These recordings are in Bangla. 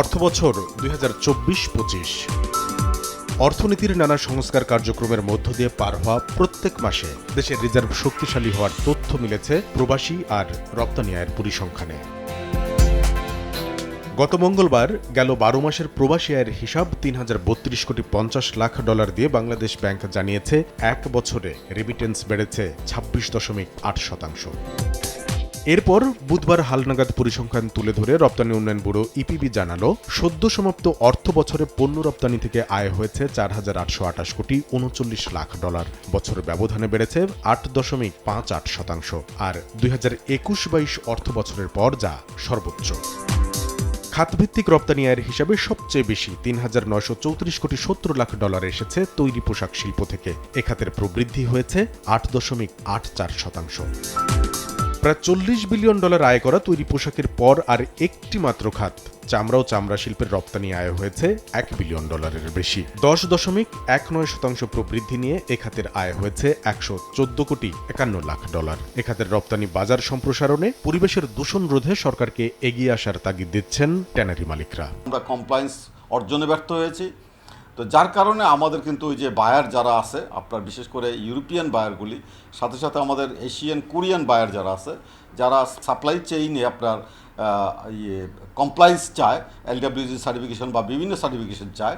অর্থবছর দুই হাজার চব্বিশ পঁচিশ। অর্থনীতির নানা সংস্কার কার্যক্রমের মধ্য দিয়ে পার হওয়া প্রত্যেক মাসে দেশের রিজার্ভ শক্তিশালী হওয়ার তথ্য মিলেছে প্রবাসী আর রপ্তানি আয়ের পরিসংখ্যানে। গত মঙ্গলবার গেল বারো মাসের প্রবাসী আয়ের হিসাব তিন হাজার বত্রিশ কোটি পঞ্চাশ লাখ ডলার দিয়ে বাংলাদেশ ব্যাংক জানিয়েছে, এক বছরে রেমিটেন্স বেড়েছে ছাব্বিশ দশমিক আট শতাংশ। এরপর বুধবার হালনাগাদ পরিসংখ্যান তুলে ধরে রপ্তানি উন্নয়ন ব্যুরো ইপিবি জানালো, সদ্য সমাপ্ত অর্থ বছরে পণ্য রপ্তানি থেকে আয় হয়েছে চার হাজার আটশো আঠাশ কোটি উনচল্লিশ লাখ ডলার। বছর ব্যবধানে বেড়েছে আট দশমিক পাঁচ আট শতাংশ। আর দুই হাজার একুশ বাইশ অর্থ বছরের পর যা সর্বোচ্চ। খাতভিত্তিক রপ্তানি আয়ের হিসাবে সবচেয়ে বেশি তিন হাজার নয়শো চৌত্রিশ কোটি সত্তর লাখ ডলার এসেছে তৈরি পোশাক শিল্প থেকে। এ খাতের প্রবৃদ্ধি হয়েছে আট দশমিক আট চার শতাংশ। প্রায় চল্লিশ বিলিয়ন ডলার আয় করা তৈরি পোশাকের পর আর একটি মাত্র খাত। চামড়া ও চামড়া শিল্পের রপ্তানি আয় হয়েছে এক বিলিয়ন ডলারের বেশি। দশ দশমিক এক নয় শতাংশ প্রবৃদ্ধি নিয়ে এ খাতের আয় হয়েছে একশো চোদ্দ কোটি একান্ন লাখ ডলার। এ খাতের রপ্তানি বাজার সম্প্রসারণে পরিবেশের দূষণ রোধে সরকারকে এগিয়ে আসার তাগিদ দিচ্ছেন ট্যানারি মালিকরা। আমরা কমপ্লায়েন্স অর্জনে ব্যর্থ হয়েছি। তো যার কারণে আমাদের কিন্তু ওই যে বায়ার যারা আছে, আপনার বিশেষ করে ইউরোপিয়ান বায়ারগুলি সাথে সাথে আমাদের এশিয়ান কোরিয়ান বায়ার যারা আছে, যারা সাপ্লাই চেইনে আপনার ইয়ে কমপ্লায়েন্স চায় এলডাব্লিউজি সার্টিফিকেশন বা বিভিন্ন সার্টিফিকেশন চায়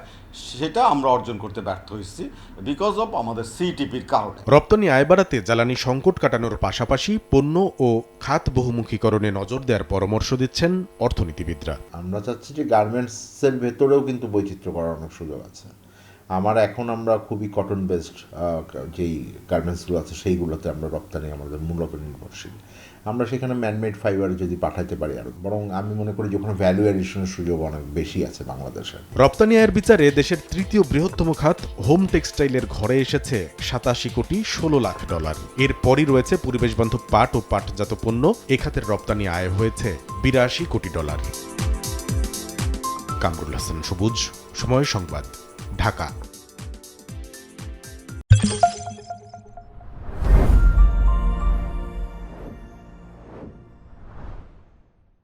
সেটা আমরা অর্জন করতে ব্যর্থ হয়েছি বিকজ অফ আমাদের সিটিপির কারণে। রপ্তানি আয় বাড়াতে জ্বালানি সংকট কাটানোর পাশাপাশি পণ্য ও খাত বহুমুখীকরণে নজর দেওয়ার পরামর্শ দিচ্ছেন অর্থনীতিবিদরা। আমরা চাচ্ছি যে গার্মেন্টসের ভেতরেও কিন্তু বৈচিত্র্য করার অনেক সুযোগ আছে। আমার এখন আমরা খুবই কটন বেসড যেই গার্মেন্টসগুলো আছে সেইগুলোতে আমরা রপ্তানি আমাদের মূলত নির্ভরশীল। আমরা সেখানে ম্যানমেড ফাইবার যদি পাঠাতে পারি আর, বরং আমি মনে করি যে ওখানে ভ্যালু অ্যাডিশনের সুযোগ অনেক বেশি আছে বাংলাদেশে। রপ্তানি আয়ের বিচারে দেশের তৃতীয় বৃহত্তম খাত হোম টেক্সটাইলের ঘরে এসেছে সাতাশি কোটি ষোলো লাখ ডলার এরপরই রয়েছে পরিবেশ বান্ধব পাট ও পাটজাত পণ্য, এ খাতের রপ্তানি আয় হয়েছে বিরাশি কোটি ডলার কামরুল হাসান, সবুজ, সময় সংবাদ। ঢাকা।